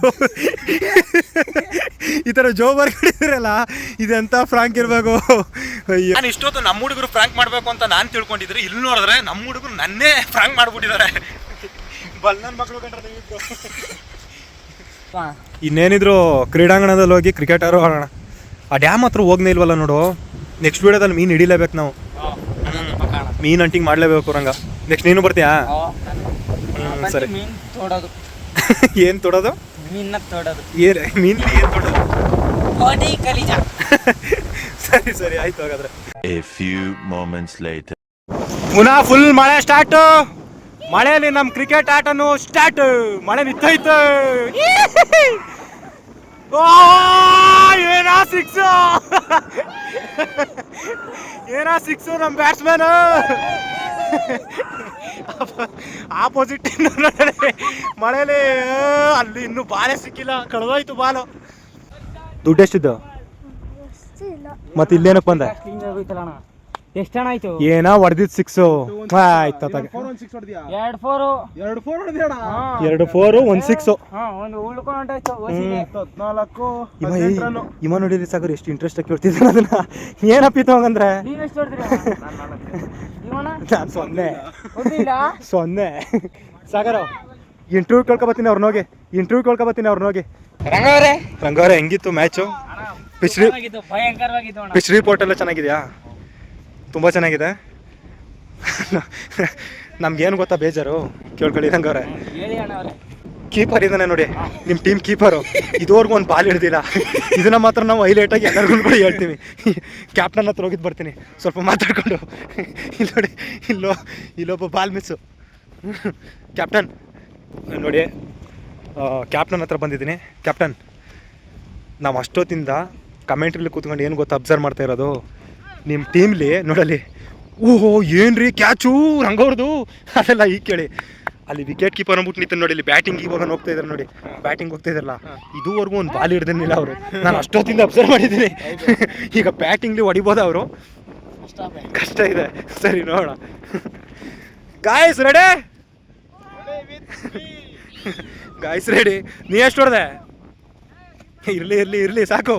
ಈ ಥರ ಜೋ ಬರ್ಕೊಂಡಿದ್ರಲ್ಲ ಇದೆಂತ ಫ್ರಾಂಕ್ ಇರಬೇಕು? ಅಯ್ಯೋ. ನಾನು ಇಷ್ಟೊತ್ತು ನಮ್ಮ ಹುಡುಗರು ಫ್ರಾಂಕ್ ಮಾಡಬೇಕು ಅಂತ ನಾನು ತಿಳ್ಕೊಂಡಿದ್ರೆ ಇಲ್ಲಿ ನೋಡಿದ್ರೆ ನಮ್ಮ ಹುಡುಗರು ನನ್ನೇ ಫ್ರಾಂಕ್ ಮಾಡ್ಬಿಟ್ಟಿದ್ದಾರೆ. ಬಲ್ಲನ್ ಮಕ್ಕಳು ಕಂಡ್ರೆ ಇನ್ನೇನಿದ್ರು ಕ್ರೀಡಾಂಗಣದಲ್ಲಿ ಹೋಗಿ ಕ್ರಿಕೆಟರು ಆಡೋ ಆಡೋಣ. ಆ ಡ್ಯಾಮ್ ಹತ್ರ ಹೋಗ್ನೇ ಇಲ್ವಲ್ಲ ನೋಡು. ನೆಕ್ಸ್ಟ್ ವೀಡಿಯೋದಲ್ಲಿ ಮೀನು ಹಿಡಿಲೇಬೇಕು ನಾವು. ಮೀನ್ ಅಂಟಿಂಗ್ ಮಾಡ್ಲೇಬೇಕು ರಂಗ. ನೆಕ್ಸ್ಟ್ ನೀನು ಬರ್ತೀಯಾ? ಹ್ಞೂ ಸರಿ. ಮೀನ್ ತೋಡೋದು. *laughs* ಏನ್ ತೊಡೋದು? ಮೀನ್ನ ತೋಡೋದು. ಏನ್ ಮೀನ್ ಏನ್ ತೊಡೋದು? ಕಲಿಜ *laughs* ಸರಿ ಸರಿ ಆಯ್ತು ಹಾಗಾದ್ರೆ. A few moments later. ಪುನಃ ಫುಲ್ ಮಳೆ ಸ್ಟಾರ್ಟ್ ಮಳೆಯಲ್ಲಿ ನಮ್ ಕ್ರಿಕೆಟ್ ಆಟನು ಸ್ಟಾರ್ಟ್ ಮಳೆ ನಿಂತೋಯ್ತು. ಏನಾ ಸಿಕ್ಸ್? ಏನಾ ಸಿಕ್ಸ್ ನಮ್ಮ ಬ್ಯಾಟ್ಸ್ಮನ್ ಆಪೋಸಿಟ್ ಮಳೆಯಲ್ಲಿ ಅಲ್ಲಿ ಇನ್ನೂ ಬಾಲೆ ಸಿಕ್ಕಿಲ್ಲ. ಕಳೆದೋಯ್ತು ಬಾಲು. ದುಡ್ಡು ಎಷ್ಟಿದ್ದು? ಮತ್ತೆ ಇಲ್ಲೇನಕ್ಕೆ ಬಂದೆ? ಆಯ್ತು? ಏನೋ ಹೊಡೆದಿದ್ ಸಿಕ್ಸು ಆಯ್ತು ಎರಡ್ ಫೋರು ಎರಡು ಫೋರು ಒಂದ್ ಸಿಕ್ಸು ಹಾ. ಒಂದು ಉಳ್ಕೊಂಡಾಯ್ತು ಇವ ಸಾಗರ್ ಎಷ್ಟು ಇಂಟ್ರೆಸ್ಟ್ ಆಗಿ ಅದನ್ನ. ಹಂಗಂದ್ರೆ? ಎಷ್ಟು ಇವನ? ನಾನು ಸೊನ್ನೆ. ಸೊನ್ನೆ. ಸಾಗರ ಇಂಟರ್ವ್ಯೂ ಕೇಳ್ಕೊಬತ್ತೀನಿ ಅವ್ರನ್ನ ಹೋಗಿ ಇಂಟರ್ವ್ಯೂ ಕೇಳ್ಕೊಬತ್ತೀನಿ ಅವ್ರನ್ನ ಹೋಗಿ ರಂಗವ್ರೆ ರಂಗವ್ರೆ ಹೆಂಗಿತ್ತು ಮ್ಯಾಚು ಪಿಚ್ ರೀ ಚೆನ್ನಾಗಿತ್ತು ಭಯಂಕರವಾಗಿತ್ತು ಅಣ್ಣ. ಪಿಚ್ ರಿಪೋರ್ಟ್ ಎಲ್ಲ ಚೆನ್ನಾಗಿದೆಯಾ? ತುಂಬ ಚೆನ್ನಾಗಿದೆ. ನಮ್ಗೇನು ಗೊತ್ತಾ ಬೇಜಾರು? ಕೇಳ್ಕೊಳ್ಳಿ ಅವ್ರೆ ಕೀಪರ್ ಇದ್ದಾನೆ ನೋಡಿ. ನಿಮ್ಮ ಟೀಮ್ ಕೀಪರು ಇದುವರೆಗೂ ಒಂದು ಬಾಲ್ ಹಿಡ್ದಿಲ್ಲ. ಇದನ್ನ ಮಾತ್ರ ನಾವು ಹೈಲೈಟಾಗಿ ಎಲ್ಲರಿಗೂ ಕೂಡ ಹೇಳ್ತೀವಿ. ಕ್ಯಾಪ್ಟನ್ ಹತ್ರ ಹೋಗಿದ್ದು ಬರ್ತೀನಿ. ಸ್ವಲ್ಪ ಮಾತಾಡ್ಕೊಂಡು. ಇಲ್ಲಿ ನೋಡಿ, ಇಲ್ಲೋ, ಇಲ್ಲೊಬ್ಬ ಬಾಲ್ ಮಿಸ್ಸು. ಕ್ಯಾಪ್ಟನ್ ನೋಡಿ ಕ್ಯಾಪ್ಟನ್ ಹತ್ರ ಬಂದಿದ್ದೀನಿ. ಕ್ಯಾಪ್ಟನ್ ನಾವು ಅಷ್ಟೊತ್ತಿಂದ ಕಮೆಂಟ್ರಲ್ಲಿ ಕೂತ್ಕೊಂಡು ಏನು ಗೊತ್ತಾ ಅಬ್ಸರ್ವ್ ಮಾಡ್ತಾ ಇರೋದು? ನಿಮ್ಮ ಟೀಮ್ಲಿ ನೋಡಲಿ ಓಹೋ, ಏನ್ರಿ ಕ್ಯಾಚು? ರಂಗೋರ್ದು ಅದೆಲ್ಲ ಈಗ ಕೇಳಿ. ಅಲ್ಲಿ ವಿಕೆಟ್ ಕೀಪರ್ ಅಂದ್ಬಿಟ್ಟು ನಿಂತು ನೋಡಿ, ಇಲ್ಲಿ ಬ್ಯಾಟಿಂಗ್ ಇವಾಗ ಹೋಗ್ತಾ ಇದ್ದಾರೆ ನೋಡಿ. ಬ್ಯಾಟಿಂಗ್ ಹೋಗ್ತಾ ಇದಾರಲ್ಲ ಇದುವರೆಗೂ ಒಂದು ಬಾಲ್ ಹಿಡ್ದಿಲ್ಲ ಅವರು. ನಾನು ಅಷ್ಟೊತ್ತಿಂದ ಅಬ್ಸರ್ವ್ ಮಾಡಿದ್ದೀನಿ. ಈಗ ಬ್ಯಾಟಿಂಗ್ಲಿ ಹೊಡಿಬೋದ ಅವರು? ಕಷ್ಟ ಇದೆ. ಸರಿ, ನೋಡೋಣ. ಗಾಯ್ಸ್ ರೆಡಿ ಗಾಯಸ್ ರೆಡಿ ನೀ ಎಷ್ಟು ಹೊಡೆದೆ? ಇರಲಿ ಇರಲಿ ಇರಲಿ, ಸಾಕು.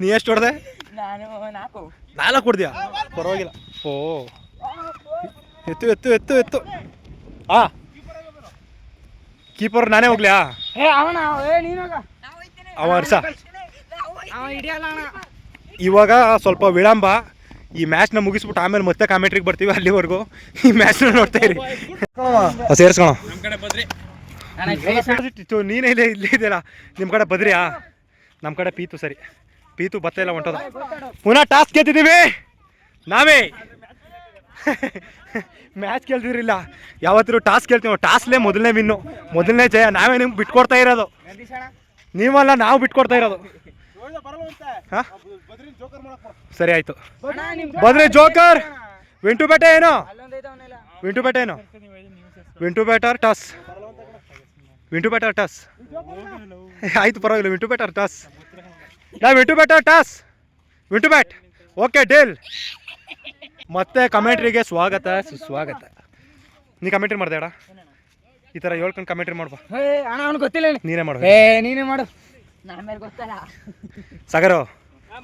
ನೀ ಎಷ್ಟು ಹೊಡೆದೆ? ನಾನು ನಾಲ್ಕು. ನಾಲ್ಕು ಪರವಾಗಿಲ್ಲ. ಓ. ಎತ್ತು ಎತ್ತು ಎತ್ತು ಎತ್ತು. ಆ. ಕೀಪರ್ ನಾನೇ ಹೋಗ್ಲಿಯಾ? ಏ ಅವನ ಏ ನೀನು ಅವ ಹರ್ಷ ಇವಾಗ ಸ್ವಲ್ಪ ವಿಳಂಬ. ಈ ಮ್ಯಾಚ್ನ ಮುಗಿಸ್ಬಿಟ್ಟು ಆಮೇಲೆ ಮತ್ತೆ ಕಾಮೆಂಟ್ರಿಗೆ ಬರ್ತೀವಿ ಅಲ್ಲಿವರೆಗೂ. ಈ ಮ್ಯಾಚ್ನ ನೋಡ್ತಾ ಇರಿ. ಸೇರಿಸ್ಕೊಳ. ನೀನೇ ಇಲ್ಲೇ ಇಲ್ಲೇ ಇದೆಯಲ್ಲ. ನಿಮ್ಮ ಕಡೆ ಬದ್ರಿಯಾ? ನಮ್ಮ ಕಡೆ ಪೀತು ಸರಿ. ಪೀತು ಭತ್ತ ಇಲ್ಲ ಹೊಂಟೋದ. ಪುನಃ ಟಾಸ್ಕ್ ಗೆದ್ದಿದ್ದೀವಿ ನಾವೇ. ಮ್ಯಾಚ್ ಗೆಲ್ದಿರಿಲ್ಲ ಯಾವತ್ತಿರು ಟಾಸ್ ಗೆಲ್ತೀವಿ ಟಾಸ್ಲೇ ಮೊದಲನೇ ವಿನ್ನು ಮೊದಲನೇ ಜಯ. ನಾವೇ ನಿಮ್ಗೆ ಬಿಟ್ಕೊಡ್ತಾ ಇರೋದು. ನೀವಲ್ಲ, ನಾವು ಬಿಟ್ಕೊಡ್ತಾ ಇರೋದು. ಹಾಂ? ಸರಿ, ಆಯ್ತು. ಬದ್ರಿ ಜೋಕರ್. ವಿಂಟು ಬೇಟೆ ಏನು? ವಿಂಟು ಬೇಟೆ ಏನು? ವಿಂಟು ಬೇಟರ್ ಟಾಸ್. ವಿಂಟು ಬೇಟರ್ ಟಾಸ್. ಆಯ್ತು, ಪರವಾಗಿಲ್ಲ. ವಿಂಟು ಬೇಟರ್ ಟಾಸ್. ನಾ ವಿಂಟು ಬ್ಯಾಟರ್ ಟಾಸ್. ವಿಂಟು ಬ್ಯಾಟ್ ಓಕೆ ಡೀಲ್. ಮತ್ತೆ ಕಮೆಂಟ್ರಿಗೆ ಸ್ವಾಗತ ಸುಸ್ವಾಗತ. ನೀ ಕಮೆಂಟ್ರಿ ಮಾಡಿದೆ ಅಡ ಈ ಥರ ಹೇಳ್ಕೊಂಡು ಕಮೆಂಟ್ರಿ ಮಾಡ್ಬಾ. ಏ ಅಣ್ಣ ಅವ್ನು ಗೊತ್ತಿಲ್ಲ. ನೀನೇ ಮಾಡು. ಏ ನೀನೇ ಮಾಡು. ನನ್ನ ಮೇಲೆ ಗೊತ್ತಲ್ಲ. ಸಾಗರು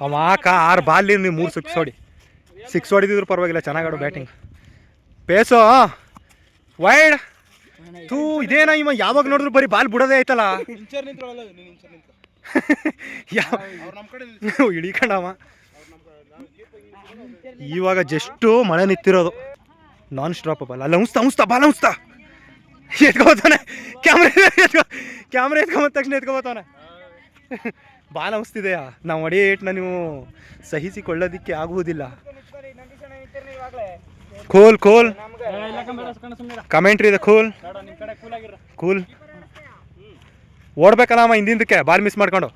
ಅವ ಆಕ ಆರು ಬಾಲ್ ನೀವು ಮೂರು ಸಿಕ್ಸ್ ಹೊಡಿ. ಸಿಕ್ಸ್ ಹೊಡಿದಿದ್ರು ಪರವಾಗಿಲ್ಲ ಚೆನ್ನಾಗಿ ಆಡು ಬ್ಯಾಟಿಂಗ್ ಪೇಸೋ ವೈಡ್. ಥೂ ಇದೇನ ಇವ ಯಾವಾಗ ನೋಡಿದ್ರು ಬರೀ ಬಾಲ್ ಬಿಡೋದೇ ಆಯ್ತಲ್ಲ. *laughs* ಯಾವ ಇಳಿಕಂಡವ ಇವಾಗ ಜಸ್ಟು ಮಳೆ ನಿಂತಿರೋದು. ನಾನ್ ಸ್ಟಾಪ್ ಬಾಲ್ ಅಲ್ಲ ಹುಂಸ್ತಾ ಹುಂಸ್ತಾ ಬಾಲ ಉಣಿಸ್ತಾ ಎತ್ಕೋತಾನೆ ಕ್ಯಾಮ್ರಾ ಎತ್ಕೊ ಕ್ಯಾಮ್ರಾ ಎತ್ಕೊಂಬಂದ ತಕ್ಷಣ ಎತ್ಕೋತಾನೆ ಬಾಲ *laughs* ಅನಿಸ್ತಿದೆಯಾ ನಾವು ಹೊಡಿ ಏಟ್ನ ನೀವು ಸಹಿಸಿಕೊಳ್ಳೋದಿಕ್ಕೆ ಆಗುವುದಿಲ್ಲ. ಕೋಲ್ ಕೋಲ್ ಕಮೆಂಟ್ರಿ ಇದೆ ಕೂಲ್ ಕೂಲ್ ಓಡ್ಬೇಕಲ್ಲ ಅಮ್ಮ ಹಿಂದಿಂದಕ್ಕೆ. ಬಾಲ್ ಮಿಸ್ ಮಾಡ್ಕೊಂಡು.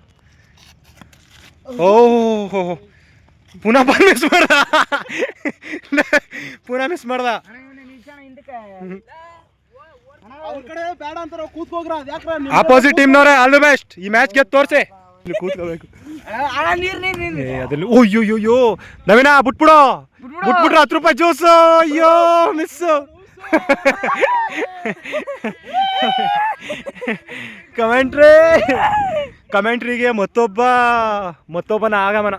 ಓ ಹೋ ಹೋ. ಪುನಃ ಬಾಲ್ ಮಿಸ್ ಮಾಡ್ದ? ಪುನಃ ಮಿಸ್ ಮಾಡ್ದ? ಅಪೋಸಿಟ್ ಟೀಮ್ನವ್ರೆ ಆಲ್ ದಿ ಬೆಸ್ಟ್ ಈ ಮ್ಯಾಚ್ ಗೆದ್ದು ತೋರಿಸಿ. ಇಲ್ಲಿ ಕೂತ್ಕೋಬೇಕು. ಅದ್ರಲ್ಲಿ ಓಯ್ಯೋ ನವೀನ ಬಿಟ್ಬಿಡು. ಬಿಟ್ಬಿಟ್ರೆ ಹತ್ತು ರೂಪಾಯಿ ಜ್ಯೂಸ್ ಅಯ್ಯೋ ಮಿಸ್ ಕಮೆಂಟ್ರಿ ಕಮೆಂಟ್ರಿಗೆ ಮತ್ತೊಬ್ಬ ಮತ್ತೊಬ್ಬನ ಆಗಮನ.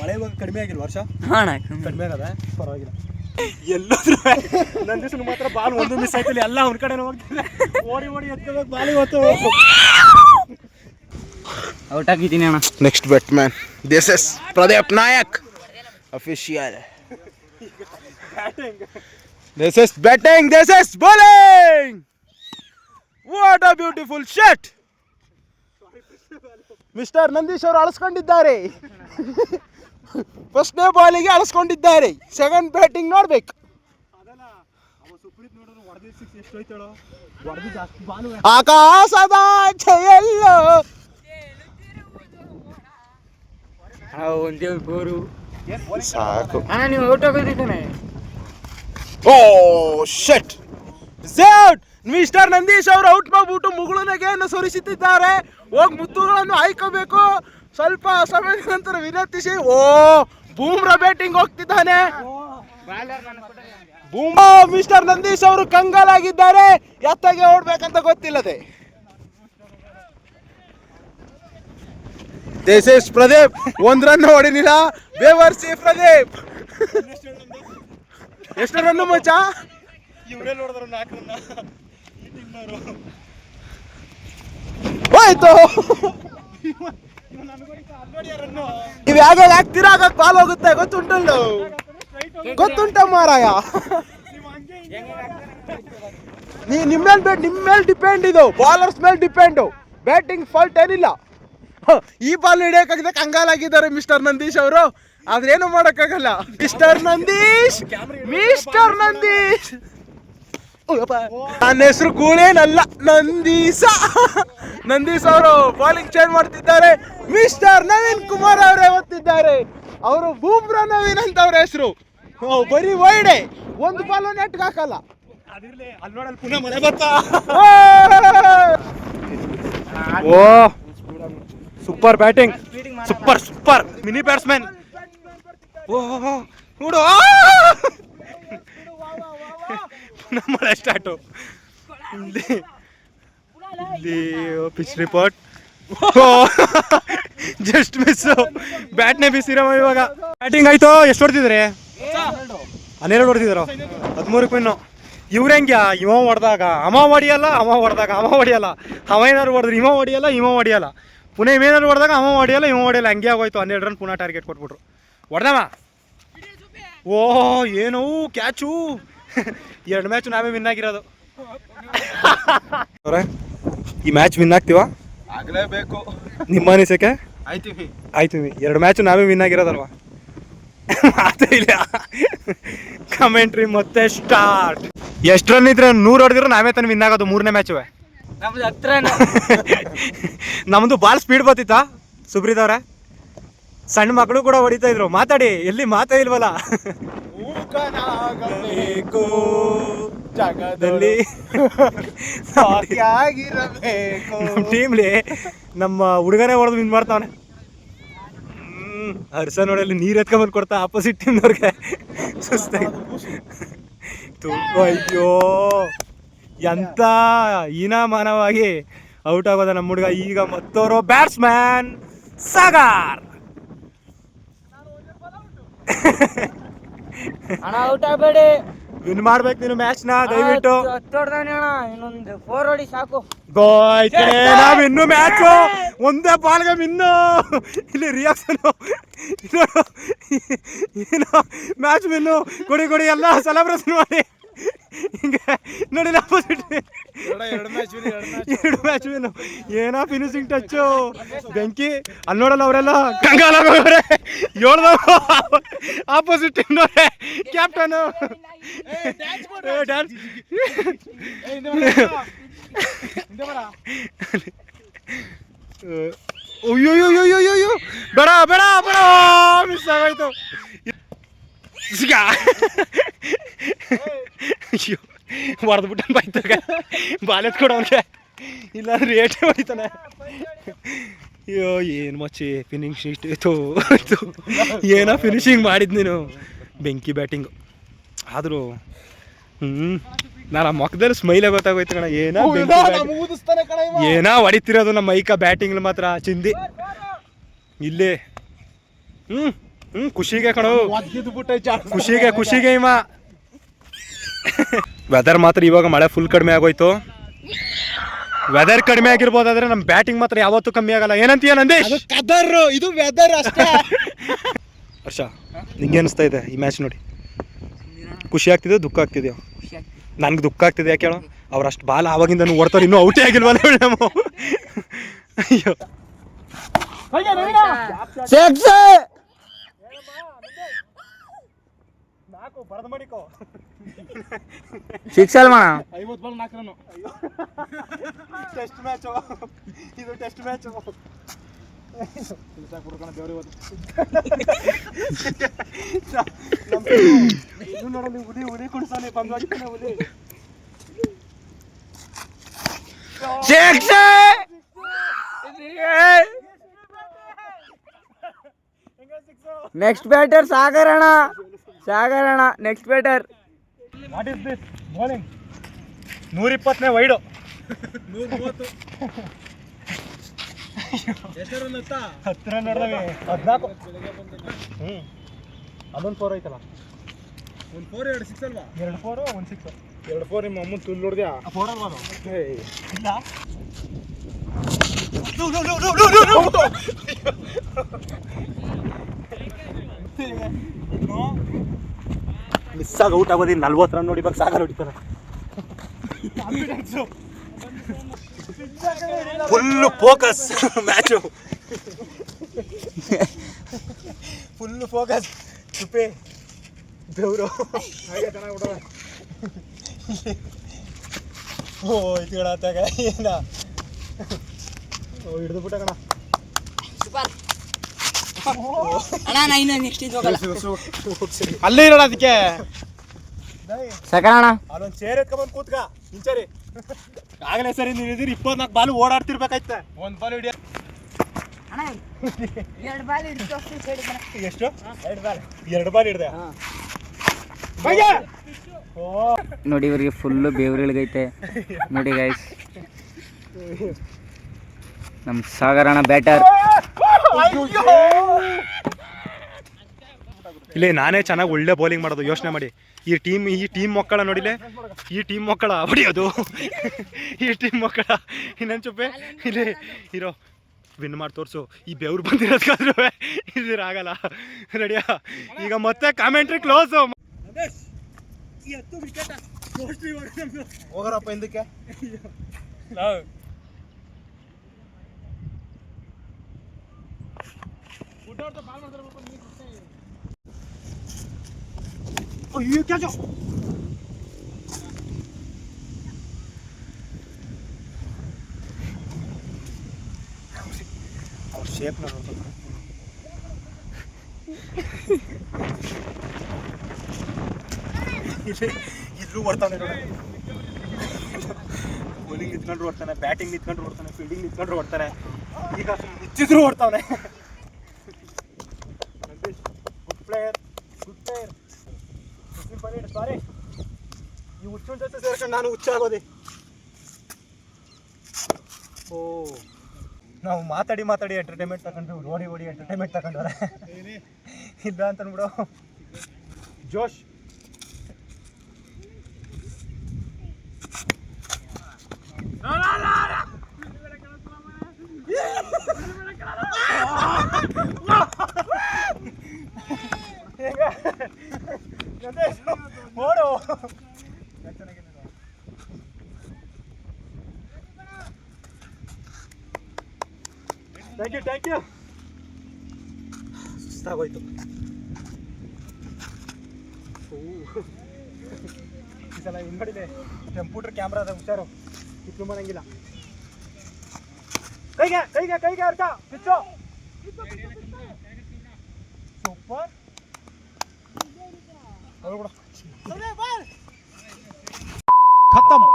ಮಳೆ ಇವಾಗ ಕಡಿಮೆ ಆಗಿಲ್ಲ ವರ್ಷ? ಅಣ್ಣ ಕಡಿಮೆ ಆಗದ? ಪರವಾಗಿಲ್ಲ. ಎಲ್ಲಾದ್ರೂ ನನ್ನ ದಿವಸ ಮಾತ್ರ ಬಾಲ್ ಒಂದು ಮಿಸ್ ಆಯ್ತಿಲ್ಲ ಎಲ್ಲ ಅವ್ನ ಕಡೆ ಹೋಗ್ತಿಲ್ಲ ಓಡಿ ಓಡಿ ಎತ್ಕೋಬೇಕು ಬಾಲಿ ಇವತ್ತು ಔಟ್ ಆಗಿದ್ದೀನಿ ಅಣ್ಣ. Next batsman this is Pradeep Nayak official This is batting, this is bowling! What a beautiful shot! Mister Nandish ಅವರು ಅಳಿಸ್ಕೊಂಡಿದ್ದಾರೆ. ಫಸ್ಟ್ನೇ ಬಾಲಿಗೆ ಅಳಿಸ್ಕೊಂಡಿದ್ದಾರೆ. ಸೆಕೆಂಡ್ ಬ್ಯಾಟಿಂಗ್ ನೋಡ್ಬೇಕು. ಆಕಾಶದ ಎಲ್ಲೋ ಒಂದೇ ಬೋರು ಸಾಕು. ಅಣ್ಣ ನೀವು ಔಟ್ ಓ ಶಟ್ ಔಟ್ ಮಿಸ್ಟರ್ ನಂದೀಶ್ ಅವರು ಔಟ್ ಮಾಡ್ಬಿಟ್ಟು ಮುಗುಳುನಗೆಯನ್ನು ಸುರಿಸುತ್ತಿದ್ದಾರೆ ಹೋಗಿ ಮುತ್ತುಗಳನ್ನು ಆಯ್ಕೋಬೇಕು ಸ್ವಲ್ಪ ಸಮಯದ ನಂತರ ವಿನಂತಿಸಿ. ಓ ಬೂಮ್ರಾ ಬ್ಯಾಟಿಂಗ್ ಹೋಗ್ತಿದ್ದಾನೆ. ಬೂಮ್ರಾ ಮಿಸ್ಟರ್ ನಂದೀಶ್ ಅವರು ಕಂಗಾಲಾಗಿದ್ದಾರೆ. ಎತ್ತಾಗೆ ಓಡ್ಬೇಕಂತ ಗೊತ್ತಿಲ್ಲದೆ. ಇಸ್ ಪ್ರದೀಪ್ ಒಂದ್ ರನ್ ಹೊಡಿಲಿಲ್ಲ ಬೇವರ್ಸಿ ಪ್ರದೀಪ್. ಎಷ್ಟು ಮಚ್ಚ? ಇವರೇ ನೋಡಿದ್ರು ನಾಲ್ಕು ಹೋಯ್ತು. ನೀವು ಯಾವಾಗ ಹಾಕ್ತೀರಾ? ಆಗ ಕಾಲ್ ಹೋಗುತ್ತೆ. ಗೊತ್ತುಂಟಲ್ಲ? ಗೊತ್ತುಂಟ ಮಾರಾಯ. ನೀ ನಿಮ್ಮ ಮೇಲೆ ನಿಮ್ಮ ಮೇಲೆ ಡಿಪೆಂಡ್ ಇದು. ಬಾಲರ್ಸ್ ಮೇಲೆ ಡಿಪೆಂಡು ಬ್ಯಾಟಿಂಗ್ ಫಾಲ್ಟ್ ಏನಿಲ್ಲ. ಈ ಬಾಲ್ ಹಿಡಿಯೋಕ್ಕಾಗದೆ ಕಂಗಾಲಾಗಿದ್ದಾರೆ ಮಿಸ್ಟರ್ ನಂದೀಶ್ ಅವರು. ಆದ್ರೇನು ಮಾಡೋಕ್ಕಾಗಲ್ಲ. ಮಿಸ್ಟರ್ ನಂದೀಶ್! ಮಿಸ್ಟರ್ ನಂದೀಶ್! ನನ್ನ ಹೆಸರು ಗೂಳೇನಲ್ಲ ನಂದೀಸ ನಂದೀಸ್ ಅವರು ಬಾಲಿಂಗ್ ಚೇಂಜ್ ಮಾಡ್ತಿದ್ದಾರೆ. ಮಿಸ್ಟರ್ ನವೀನ್ ಕುಮಾರ್ ಅವರೇ ಓದ್ತಿದ್ದಾರೆ ಅವರು ಬೂಮ್ರಾ ನವೀನ್ ಅಂತ ಅವ್ರ ಹೆಸರು ಬರೀ ವೈಡೆ. ಒಂದು ಬಾಲ್ ನೆಟ್ಗೆ ಹಾಕಲ್ಲ. ಓ! Super batting super super mini batsman ಓ ನೋಡು. ಪುನಃ start pitch report just miss ಬ್ಯಾಟ್ನೇ ಬಿಸಿರಮ್ಮ ಇವಾಗ. ಬ್ಯಾಟಿಂಗ್ ಆಯ್ತು? ಎಷ್ಟು ಹೊಡ್ತಿದ್ರಿ? ಹನ್ನೆರಡು ಹೊಡ್ತಿದ್ರು? ಹದಿಮೂರು ಪಿನ್ನು ಇವ್ರ ಹೆಂಗ್ಯಾ? ಇವ ಹೊಡೆದಾಗ. ಅಮ ಹೊಡಿಯಲ್ಲ ಅಮ ಹೊಡೆದಾಗ. ಅಮ ಹೊಡಿಯಲ್ಲ. ಅವ ಏನಾದ್ರು ಹೊಡೆದ್ರೆ ಇವ ಹೊಡಿಯಲ್ಲ ಇವ ಹೊಡಿಯಲ್ಲ. ಪುನಃ ಇವೇನಾದ್ರು ಹೊಡೆದಾಗ ಅವ ಹೊಡೆಯಲ್ಲ ಇವ ಹೊಡೆಯಲ್ಲ ಹಂಗೆ ಆಗೋಯ್ತು. ಹನ್ನೆರಡು ರನ್ ಪುನಃ ಟಾರ್ಗೆಟ್ ಕೊಟ್ಬಿಟ್ರು. ಹೊಡೆದವ? ಓ ಏನು ಕ್ಯಾಚು ಎರಡು ಮ್ಯಾಚ್ ನಾವೇ ವಿನ್ ಆಗಿರೋದು. ಅವರೇ ಈ ಮ್ಯಾಚ್ ವಿನ್ ಆಗ್ತೀವ? ಆಗಲೇಬೇಕು. ನಿಮ್ಮ ಅನಿಸಿಕೆ? ಆಯ್ತೀವಿ. ಆಯ್ತು ಎರಡು ಮ್ಯಾಚು ನಾವೇ ವಿನ್ ಆಗಿರೋದಲ್ವಾ? ಮಾತೇ ಇಲ್ಲ. ಕಮೆಂಟ್ರಿ ಮತ್ತೆ ಸ್ಟಾರ್ಟ್ ಎಷ್ಟು ರನ್ ಇದ್ರೆ ನೂರು ಹೊಡೆದಿರೋ ನಾವೇ ತಾನೇ ವಿನ್ ಆಗೋದು ಮೂರನೇ ಮ್ಯಾಚುವೆ ನಮ್ದು ಹತ್ರ *laughs* ನಮ್ದು ಬಾಲ್ ಸ್ಪೀಡ್ ಬರ್ತಿತ್ತಾ ಸುಬ್ರೀತ್ ಅವ್ರೆ? ಸಣ್ಣ ಮಕ್ಕಳು ಕೂಡ ಹೊಡಿತಾ ಇದ್ರು. ಮಾತಾಡಿ ಎಲ್ಲಿ ಮಾತೇ ಇಲ್ವಲ್ಲ? ಜಗದಲ್ಲಿ. ನಮ್ಮ ಟೀಮ್ಲಿ ನಮ್ಮ ಹುಡುಗನೇ ಹೊಡೆದು ವಿನ್ ಮಾಡ್ತಾವನೆ. ಹ್ಮ್ ಹರ್ಷ ನೋಡಲ್ಲಿ ನೀರ್ ಎತ್ಕೊಂಡ್ಬಂದು ಕೊಡ್ತಾ ಆಪೋಸಿಟ್ ಟೀಮ್ನವ್ರಿಗೆ ಸುಸ್ತಾಗಿ. ತು ಅಯ್ಯೋ. ಎಂತ ಹೀನಾಮಾನವಾಗಿ ಔಟ್ ಆಗೋದ ನಮ್ಮ ಹುಡುಗ. ಈಗ ಮತ್ತೋರು ಬ್ಯಾಟ್ಸ್ಮ್ಯಾನ್ ಸಾಗಾರ್. ಅಣ್ಣ ಔಟ್ ಆಗ್ಬೇಡಿ. ವಿನ್ ಮಾಡ್ಬೇಕು ನೀನು ನಾ ದಯವಿಟ್ಟು. ಇನ್ನೊಂದು ಫೋರ್ ಹೊಡಿ ಸಾಕು. ಗೋಯ್ತೆ ನಾವ್ ಇನ್ನು ಮ್ಯಾಚ್ ಒಂದೇ ಬಾಲ್ಗೆ ಇನ್ನು. ಇಲ್ಲಿ ರಿಯಾಕ್ಷನ್ ಏನು ಮ್ಯಾಚ್ ಮಿನ್ನು ಕೊಡಿ ಕೊಡಿ ಎಲ್ಲ ಸೆಲೆಬ್ರೇಷನ್ ಮಾಡಿ. ಹಿಂಗೆ ನೋಡಿ ಅಪೋಸಿಟ್ ಎರಡು ಮ್ಯಾಚ್ ವಿನ್ನು ಏನೋ ಫಿನಿಶಿಂಗ್ ಟಚ್ಚು ಬೆಂಕಿ ಅಲ್ಲಿ ನೋಡಲ್ಲ ಅವರೆಲ್ಲ? ಕಂಗಾಲಾಗೋರೆ ಹೇಳ್ದವ ಆಪೋಸಿಟ್ ಟೀಮ್ನವ್ರೆ ಕ್ಯಾಪ್ಟನು ಡ್ಯಾನ್ಸ್ ಅಯ್ಯೋಯ್ಯೋಯ್ಯೋಯ್ಯೋ ಬೇಡ ಬೇಡ ಬೇಡ. ಮಿಸ್ ಆಗೋಯ್ತು. ಸಿಗ ಹೊಡೆದ್ಬಿಟ್ಟ ಬೈತಾಗ. ಬಾಲೆತ್ ಎತ್ಕೊಡು ಅವನಿಗೆ ಇಲ್ಲಾಂದ್ರೆ ಏಟೇ ಹೊಡಿತಾನೆ ಅಯ್ಯೋ ಏನು ಮಚ್ಚಿ ಫಿನಿಶ್ ಶೀಟ್ ಇತ್ತು ಏನೋ ಫಿನಿಶಿಂಗ್ ಮಾಡಿದ್ ನೀನು. ಬೆಂಕಿ ಬ್ಯಾಟಿಂಗ್ ಆದರೂ ಹ್ಞೂ ನಾನು ಆ ಮೊಕ್ಕದಲ್ಲಿ ಸ್ಮೈಲೇ ಗೊತ್ತಾಗೋಯ್ತು ಕಣ. ಏನೋ. ಏನೋ ಹೊಡಿತಿರೋದು ನಮ್ಮ ಮೈಕ ಬ್ಯಾಟಿಂಗ್ ಮಾತ್ರ ಚಿಂದಿ. ಇಲ್ಲೇ. ಹ್ಞೂ ಹ್ಞೂ ಖುಷಿಗೆ ಕಣೋ. ಬಿಟ್ಟೆ. ಖುಷಿಗೆ ಖುಷಿಗೆ ಇವ. ವೆದರ್ ಮಾತ್ರ ಇವಾಗ ಮಳೆ ಫುಲ್ ಕಡಿಮೆ ಆಗೋಯ್ತು. ವೆದರ್ ಕಡಿಮೆ ಆಗಿರ್ಬೋದಾದ್ರೆ ನಮ್ಮ ಬ್ಯಾಟಿಂಗ್ ಮಾತ್ರ ಯಾವತ್ತೂ ಕಮ್ಮಿ ಆಗಲ್ಲ. ಏನಂತೀಯ ನಂದೇಶ್? ಕದರ್ ಇದು ವೆದರ್ ಅಷ್ಟೇ. ಹರ್ಷ ನಿಂಗೆ ಅನಿಸ್ತಾ ಇದೆ ಈ ಮ್ಯಾಚ್ ನೋಡಿ. ಖುಷಿ ಆಗ್ತಿದೆ ದುಃಖ ಆಗ್ತಿದೆಯೋ? ನನ್ಗೆ ದುಃಖ ಆಗ್ತಿದೆ ಯಾಕೆ ಹೇಳೋ? ಅವ್ರು ಅಷ್ಟು ಬಾಲ ಆವಾಗಿಂದ ಓಡ್ತಾರೆ ಇನ್ನೂ ಔಟೇ ಆಗಿಲ್ವಲ್ಲ ನಾವು ಅಯ್ಯೋ. ನಾಲ್ಕು ಬರದು ಮಾಡಿಕೋ ಸಿಕ್ಸ್ ಅಲ್ ಮಣ ಐವತ್ತು ಬಾಲ್ ನಾಲ್ಕು ರನ್ ಟೆಸ್ಟ್ ಮ್ಯಾಚ್. ಇದು ಟೆಸ್ಟ್ ಮ್ಯಾಚ್. ಇದು ನೋಡಲ್ಲಿ ಉಡಿ ಉಡಿ ಕುಡ್ಸಾನೆ ಉಡಿ. ಸಿಕ್ಸ್ ನೆಕ್ಸ್ಟ್ ಬ್ಯಾಟರ್ ಸಾಗರಣ ಸಾಗರಣ next batter what is this bowling ನೂರ ಇಪ್ಪತ್ತನೇ ವೈಡು. ನೂರ ಮೂವತ್ತು ಎಷ್ಟು ರನ್ ಗೊತ್ತಾ ಹತ್ತು ರನ್ ನೋಡಿದವೆ ಹದಿನಾಲ್ಕು ಹ್ಞೂ ಅದೊಂದು ಫೋರ್ ಐತಲ್ಲ. ಒಂದು ಫೋರ್ ಎರಡು ಸಿಕ್ಸ್ ಅಲ್ವಾ? ಎರಡು ಫೋರು ಒಂದು ಸಿಕ್ಸ್ ಎರಡು ಫೋರ್ ನಿಮ್ಮ ಅಮ್ಮನ ತುಲ್ ನೋಡಿದ್ಯಾ? ಫೋರ್ ಅಲ್ವಾ ಇಲ್ಲ. ಇಲ್ಲ ಮಿಸ್ ಆಗಿ ಔಟ್ ಆಗೋದಿಲ್ಲ ನಲ್ವತ್ತು ರನ್ ನೋಡಿ ಇವಾಗ ಸಾಗರ್ ಹೊಡಿತಾರೆ. Full focus match full focus ತುಪ್ಪೆ ಬೆವರು ಓ ಇದು ಕಣ ಏನ? ಓ, ಹಿಡಿದು ಬಿಟ್ಟ ಕಣ. ಅಣ್ಣ ನಾ ಇನ್ನು ನೆಕ್ಸ್ಟ್ ಇದು ಹೋಗಲ್ಲ. ಅಲ್ಲೇ ಇರೋಣ ಅದಕ್ಕೆ. ಸಕರಣ ಅಣ್ಣ. ಅಲ್ಲೊಂದು ಚೇರ್ ಎತ್ಕೊಂಡ್ಬಂದು ಕೂತ್ಕ. ನಿಂಚರಿ ಆಗಲೇ ಸರಿ ನೀವು ಇದ್ದೀರಿ ಇಪ್ಪತ್ನಾಲ್ಕು ಬಾಲು ಓಡಾಡ್ತಿರ್ಬೇಕಾಯ್ತ. ಒಂದು ಬಾಲ್ ಹಿಡಿಯ ಎರಡು ಬಾಲ್ ಇಡ್ಕೊ ಎಷ್ಟು? ಎರಡು ಬಾಲ್. ಎರಡು ಬಾಲ್ ಹಿಡ್ದೆ? ನೋಡಿ ಇವ್ರಿಗೆ ಫುಲ್ಲು ಬೇವ್ರಿಳ್ಗೈತೆ. ನೋಡಿ ಗೈಸ್ *laughs* ನಮ್ಮ ಸಾಗರಣ ಬ್ಯಾಟರ್. ಇಲ್ಲಿ ನಾನೇ ಚೆನ್ನಾಗಿ ಒಳ್ಳೆ ಬೌಲಿಂಗ್ ಮಾಡೋದು ಯೋಚನೆ ಮಾಡಿ. ಈ ಟೀಮ್ ಈ ಟೀಮ್ ಮಕ್ಕಳ ನೋಡಿಲೆ ಈ ಟೀಮ್ ಮಕ್ಕಳ ಹೊಡಿಯೋದು ಈ ಟೀಮ್ ಮಕ್ಕಳ ಇನ್ನೊಂದು ಚುಪ್ಪೆ ಇಲ್ಲಿ ಇರೋ ವಿನ್ ಮಾಡಿ ತೋರಿಸು. ಈ ಬೆವ್ರು ಬಂದಿರೋದ್ಕಾದ್ರೂ ಇದಿರಾಗಲ್ಲ ರೆಡಿಯಾ ಈಗ ಮತ್ತೆ ಕಾಮೆಂಟ್ರಿ ಕ್ಲೋಸ್ ಹೋಗರಪ್ಪ ಹಿಂದಕ್ಕೆ? ಅಯ್ಯೋ ಕ್ಯಾಚು ಅವ್ರ ಶೇಪ್ ನೋಡ್ಬೇಕು ಇಲ್ಲಿ ಇಲ್ಲೂ ಓಡ್ತಾನೆ ಬೌಲಿಂಗ್ ನಿಂತ್ಕೊಂಡ್ರು ಓಡ್ತಾನೆ ಬ್ಯಾಟಿಂಗ್ ನಿಂತ್ಕೊಂಡ್ರು ಓಡ್ತಾನೆ ಫೀಲ್ಡಿಂಗ್ ನಿಂತ್ಕೊಂಡ್ರು ಓಡ್ತಾನೆ ಈಗ ಮುಚ್ಚಿದ್ರು ಓಡ್ತಾನೆ good player good player sorry ಈ ಸೇರ್ಕೊಂಡು ನಾನು ಹುಚ್ಚಾಗೋದೆ ಓ. ನಾವು ಮಾತಾಡಿ ಮಾತಾಡಿ ಎಂಟರ್ಟೈನ್ಮೆಂಟ್ ತಗೊಂಡು ಓಡಿ ಓಡಿ ಎಂಟರ್ಟೈನ್ಮೆಂಟ್ ತಗೊಂಡವ್ರೆ ಇಲ್ಲ ಅಂತ ಅನ್ಬಿಡು ಜೋಶ್. ಓಡು. ಥ್ಯಾಂಕ್ ಯು ಥ್ಯಾಂಕ್ ಯು ಸುಸ್ತಾಗೋಯ್ತು. ಈ ಸಲ ಹಿಂಗಡಿದೆ ಕಂಪ್ಯೂಟರ್ ಕ್ಯಾಮ್ರಾ ಅದ ಹುಷಾರು. ಕಿತ್ತು ಮಾಡಂಗಿಲ್ಲ. ಕೈಗೆ ಕೈಗೆ ಕೈಗೆ ಅರ್ಥ ಕಿಚ್ಚು ಸೂಪರ್. ಖತಮ್.